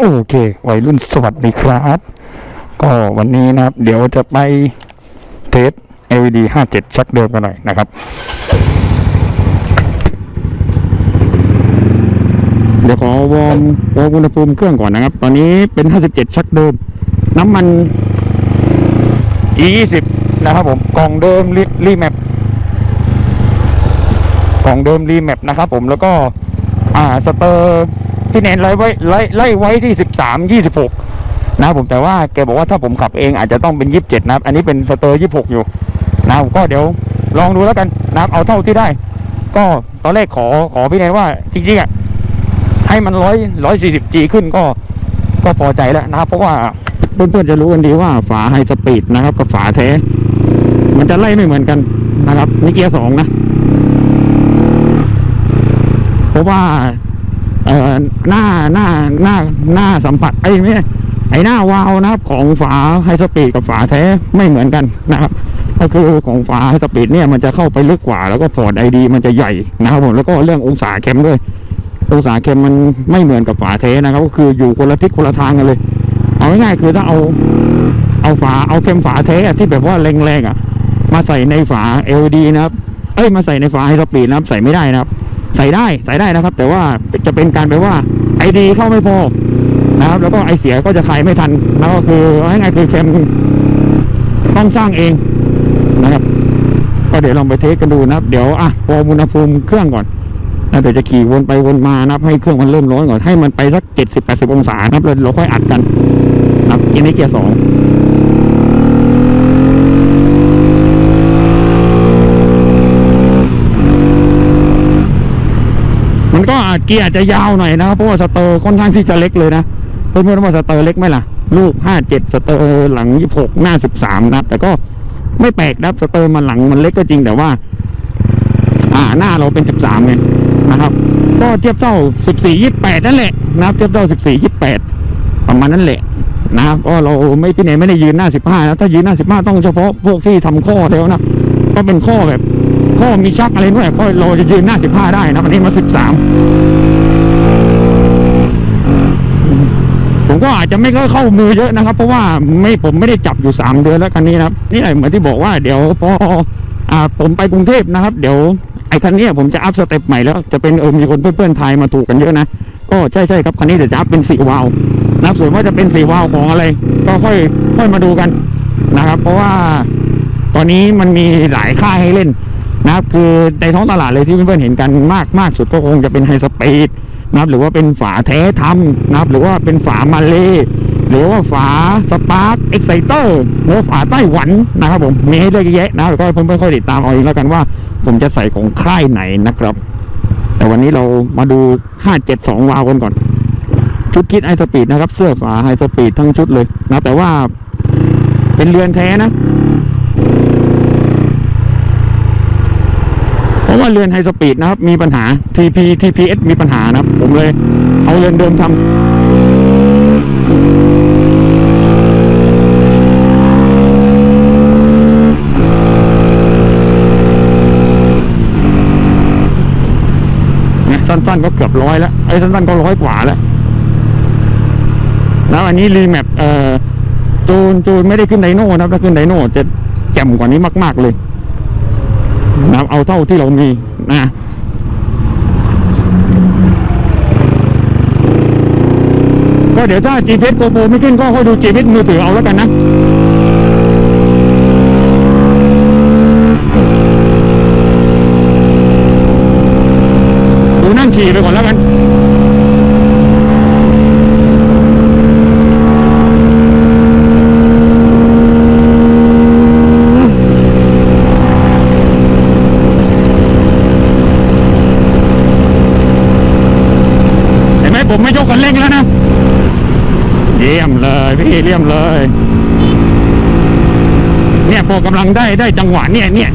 โอเค วัยรุ่นสวัสดีครับ ก็วันนี้นะครับ เดี๋ยวจะไปเทส LED 57 ชักเดิมกันหน่อยนะครับ เดี๋ยวขอวอร์มวอร์มอุณหภูมิเครื่องก่อนนะครับ ตอนนี้เป็น 57 ชักเดิม น้ำมัน E20 นะครับผม กล่องเดิมรีรีแมปกล่องเดิมรีแมปนะครับผมแล้วก็ อ่าสเตอร์ ที่เน้นไล่ไว้ไล่ไล่ไว้ที่13 26นะครับผมแต่ว่าแกบอกว่าถ้าผมขับเองอาจจะต้องเป็น27นะครับ อันนี้เป็นสเตอร์26อยู่นะผมก็เดี๋ยวลองดูแล้วกันนะครับเอาเท่าที่ได้ ก็ตอนแรกขอขอพี่เนยว่าจริงๆอะให้มันร้อยร้อยสี่สิบจีขึ้นก็ก็พอใจแล้วนะครับ เพราะว่าเพื่อนๆจะรู้กันดีว่าฝาไฮสปีดนะครับ กับฝาแท้ มันจะไล่ไม่เหมือนกันนะครับนี่เกียร์สองนะเพราะว่า เอ่อหน้าหน้าหน้าหน้าสัมผัสไอ้ไม่ใช่ไอ้หน้าวาวนะครับ ของฝาไฮสปีดกับฝาแท้ไม่เหมือนกันนะครับ ก็คือของฝาไฮสปีดเนี่ยมันจะเข้าไปลึกกว่า แล้วก็พอร์ตไอดี มันจะใหญ่นะครับผมแล้วก็เรื่ององศาเข็มด้วย องศาเข็มมันไม่เหมือนกับฝาเทนะครับ ก็คืออยู่คนละทิศคนละทางกันเลย เอาง่ายๆคือถ้าเอาเอาฝาเอาเข็มฝาเทอะที่แบบว่าแรงๆอะ มาใส่ในฝา LED นะครับ เอ้ยมาใส่ในฝาไฮสปีดนะครับ ใส่ไม่ได้นะครับ ใส่ได้ใส่ได้นะครับ แต่ว่าจะเป็นการแปลว่าไอดีเข้าไม่พอนะครับ แล้วก็ไอเสียก็จะขายไม่ทันแล้วก็คือเอาง่ายๆคือเข็มต้องสร้างเองนะครับ ก็เดี๋ยวลองไปเทสกันดูนะครับ เดี๋ยวอะพออุณหภูมิเครื่องก่อนแล้วเดี๋ยวจะขี่วนไปวนมานะครับ ให้เครื่องมันเริ่มร้อนก่อนให้มันไปสักเจ็ดสิบแปดสิบองศานะครับแล้วเราค่อยอัดกันนะครับกินในเกียร์สองมันก็อาจ เกียร์จะยาวหน่อยนะครับเพราะว่าสเตอร์ค่อนข้างที่จะเล็กเลยนะเพื่อนๆว่าสเตอร์เล็กไหมล่ะ ลูกห้าเจ็ดสเตอร์หลังยี่หกหน้าสิบสามนะแต่ก็ไม่แปลกนะสเตอร์มันหลังมันเล็กก็จริงแต่ว่า อ่าหน้าเราเป็นสิบสามไงนะครับ ก็เทียบเท่าสิบสี่ยี่แปดนั่นแหละนะครับเทียบเท่าสิบสี่ยี่แปดประมาณนั้นแหละนะครับก็เราไม่พี่เนไม่ได้ยืนหน้าสิบห้านะถ้ายืนหน้าสิบห้าต้องเฉพาะพวกที่ทำข้อแล้วนะก็เป็นข้อแบบ ข้อมีชักอะไรด้วยก็เราจะยืนหน้าสิบห้าได้นะอันนี้มาสิบสามผมก็อาจจะไม่ค่อยเข้ามือเยอะนะครับ เพราะว่าไม่ผมไม่ได้จับอยู่สามเดือนแล้วคันนี้นะครับนี่แหละเหมือนที่บอกว่าเดี๋ยวพออ่าผมไปกรุงเทพนะครับ เดี๋ยวไอ้คันนี้ผมจะอัพสเต็ปใหม่แล้วจะเป็นเออมีคนเพื่อนๆไทยมาถูกกันเยอะนะก็ใช่ใช่ครับคันนี้เดี๋ยวจะอัพเป็นสี่วาล์วนะครับส่วนว่าจะเป็นสี่วาล์วของอะไร ก็ค่อยค่อยมาดูกันนะครับ เพราะว่าตอนนี้มันมีหลายค่ายให้เล่น นะครับคือในท้องตลาดเลยที่เพื่อนๆเห็นกันมากมากสุดก็คงจะเป็นไฮสปีดนะครับหรือว่าเป็นฝาแท้ทำนะครับหรือว่าเป็นฝามาเลหรือว่าฝาสปาร์คเอ็กไซเตอร์หรือว่ฝาไต้หวันนะครับผมมีให้เลือกเยอะแยะนะแล้วก็เพื่อนๆค่อยติดตามเอาเองแล้วกันว่า ผมจะใส่ของค่ายไหนนะครับ แต่วันนี้เรามาดู 572 วาวกันก่อน ชุดคิดไฮสปีดนะครับ เสื้อฝาไฮสปีดทั้งชุดเลยนะแต่ว่าเป็นเรือนแท้นะ เพราะว่าเรือนไฮสปีดนะครับ มีปัญหา TP TPS มีปัญหานะครับ ผมเลยเอาเรือนเดิมทำนะสั้นๆก็เกือบร้อยแล้วไอ้สั้นๆก็ร้อยกว่าแล้วแล้วอันนี้รีแมปเอ่อจูนจูนไม่ได้ขึ้นไดโน่นะครับถ้าขึ้นไดโน่จะแจ่มกว่านี้มาก ๆเลย นะเอาเท่าที่เรามีนะก็เดี๋ยวถ้า GPS โกโบไม่ขึ้นก็ค่อยดู GPS มือถือเอาแล้วกันนะดูนั่งขี่ไปก่อนแล้วกัน เห็นไหม ผมไม่ยกกันเร่งแล้วนะ เยี่ยมเลยพี่เยี่ยมเลย เนี่ยพอกำลังได้ได้จังหวะเนี่ยเนี่ย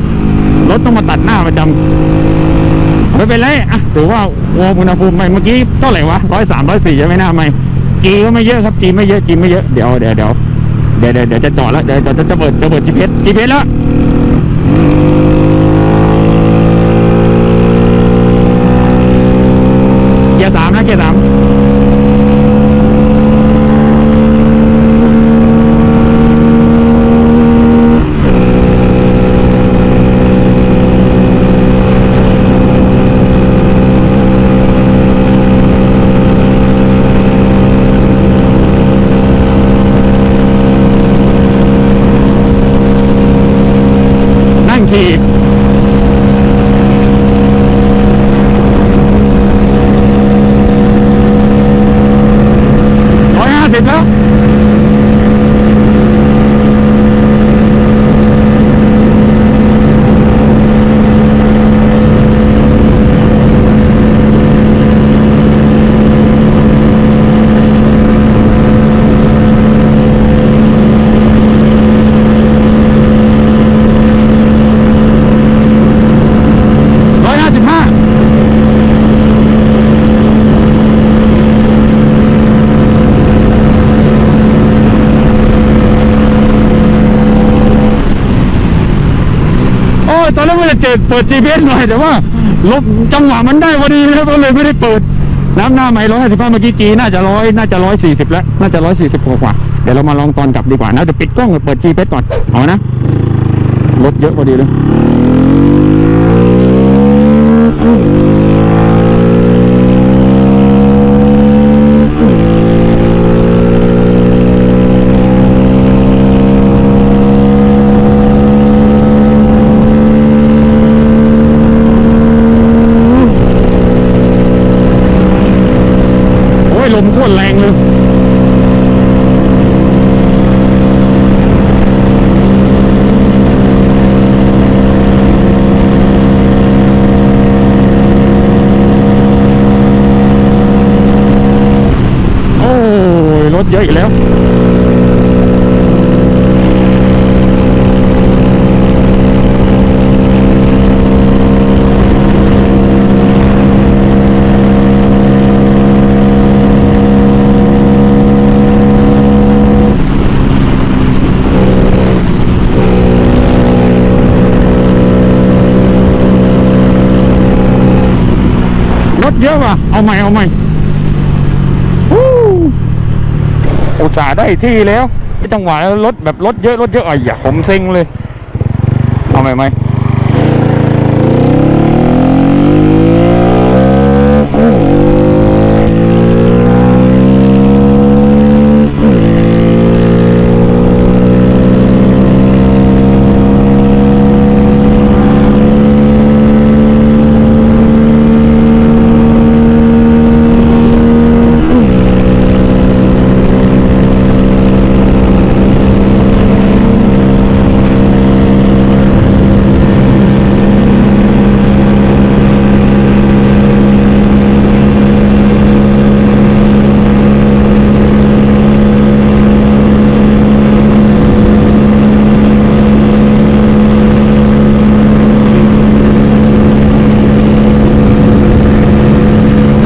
รถต้องมาตัดหน้าประจำไม่เป็นไรอะถือว่าวอมุณหภูมิไปเมื่อกี้เท่าไหร่วะร้อยสามร้อยสี่ยังไหม่น่าไม่กีก็ไม่เยอะครับกีไม่เยอะกีไม่เยอะเดี๋ยวเดี๋ยวเดี๋ยวเดี๋ยวเดี๋ยวจะจอดแล้วเดี๋ยวเดี๋ยวจะเปิดจะเปิดจีเพสจีเพสแล้วเกียร์สามนะเกียร์สาม ดเปิด GPS หน่อยแต่ว่าลบจังหวะมันได้พอดีนะครับก็เลยไม่ได้เปิดน้ำหน้าไม่ร้อยสิบห้าเมื่อกี้จีน่าจะร้อยน่าจะร้อยสี่สิบแล้วน่าจะร้อยสี่สิบกว่าเดี๋ยวเรามาลองตอนกลับดีกว่านะเดี๋ยวปิดกล้องเปิด GPS ก่อนเอานะรถเยอะพอดีเลยลมโคตรแรงเลย โอ้ย รถ เยอะอีกแล้วรถเยอะว่ะเอาใหม่เอาใหม่ฮู้ อุตส่าห์ได้ที่แล้วไม่จังหวะรถแบบรถเยอะรถเยอะไอ้ยะผมเซ็งเลย เอาใหม่ไหม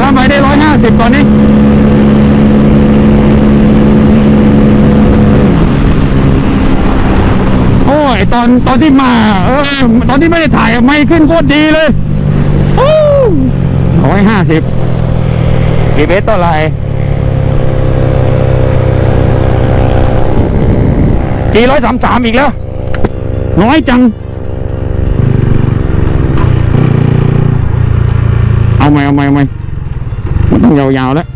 ถ้าไม่ได้ร้อยห้าสิบตอนนี้ โอ้ย ตอนตอนที่มา เออ ตอนที่ไม่ได้ถ่ายไม่ขึ้นโคตรดีเลยร้อยห้าสิบกี่เมตรต่อไรกี่ร้อยสามสามอีกแล้ว น้อยจัง เอาไหมเอาไหมเอาไหมมันต้องยาวๆแล้ว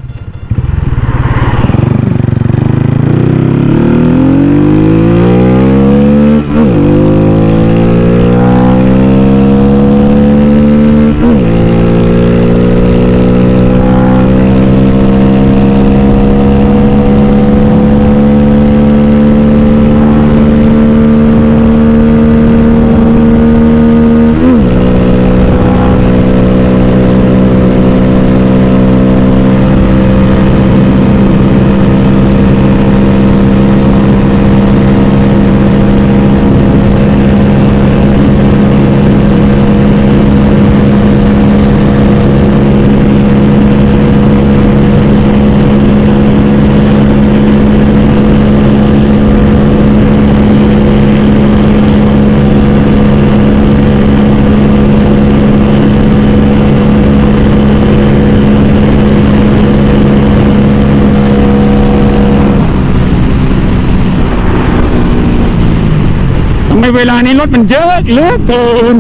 เวลานี้รถมันเยอะเหลือเกิน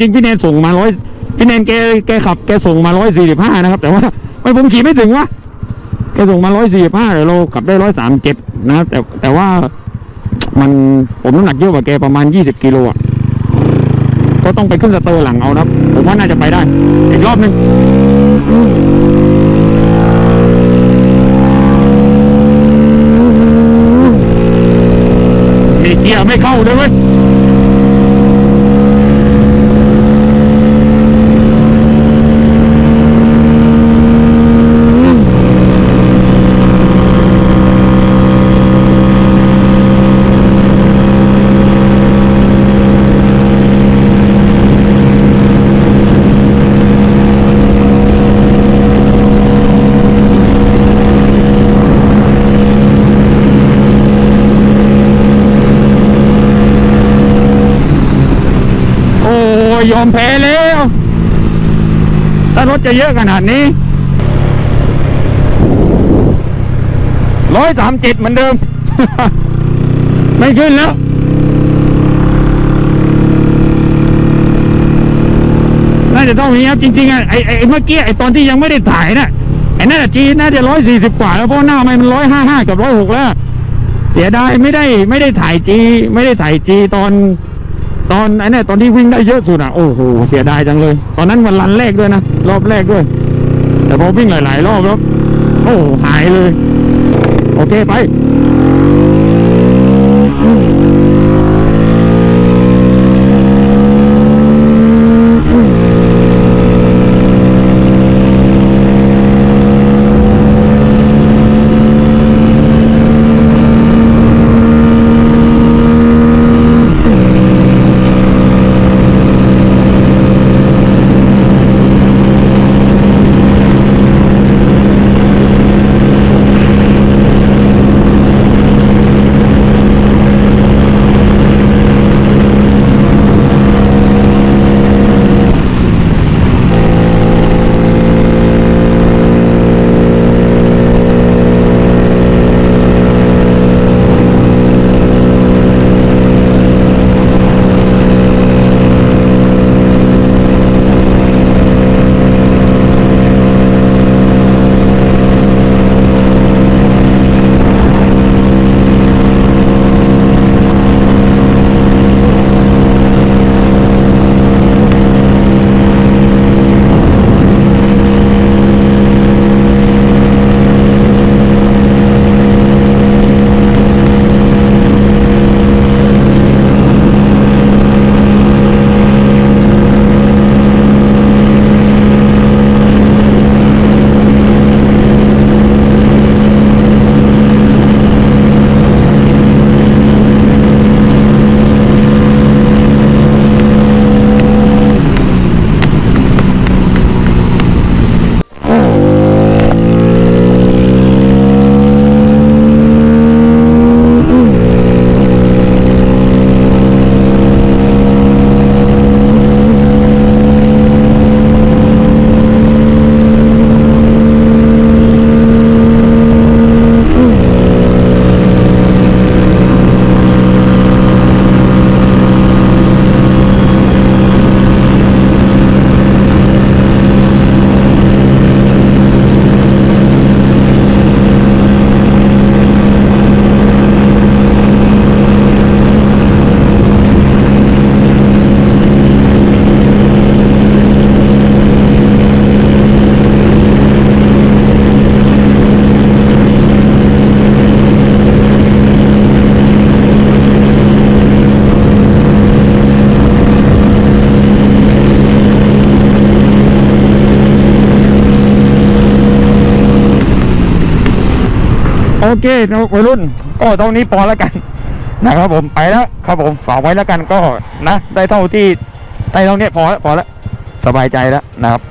จริงพี่เนนส่งมาร้อยพี่เนนแกแกขับแกส่งมาร้อยสี่สิบห้านะครับ แต่ว่าไม่ผมขี่ไม่ถึงวะแกส่งมาร้อยสี่สิบห้าเราขับได้ร้อยสามเจ็ดนะครับแต่แต่ว่ามันผมน้ำหนักเยอะกว่าแกประมาณยี่สิบกิโลอะก็ต้องไปขึ้นสเตอร์หลังเอานะผมว่าน่าจะไปได้ อีกรอบหนึ่งมีเกียร์ไม่เข้าเลยเว้ย โอ้ยยอมแพ้แล้ว ถ้า รถจะเยอะขนาดนี้ร้อยสามเจ็ดเหมือนเดิม ไม่ขึ้นแล้วน่าจะต้องนี้ครับจริงๆอะไอ้ไอ้เมื่อกี้ไอ้ตอนที่ยังไม่ได้ถ่ายน่ะไอ้นั่นอะจีนน่าจะร้อยสี่สิบกว่าแล้วเพราะหน้ามันร้อยห้าห้ากับร้อยหกแล้วเสียดายไม่ได้ไม่ได้ถ่ายจี ไม่ได้ถ่ายจีตอน ตอนไอ้เนี่ยตอนที่วิ่งได้เยอะสุดอะโอ้โหเสียดายจังเลย ตอนนั้นมันรันแรกด้วยนะ รอบแรกด้วย แต่พอวิ่งหลาย ๆ รอบแล้วโอ้หายเลย โอเคไป เคนะวัยรุ่น ก็ตรงนี้พอแล้วกันนะครับผมไปแล้วครับผมฝากไว้แล้วกันก็นะ ได้เท่าที่ได้เท่านี้พอแล้วพอแล้วสบายใจแล้วนะครับ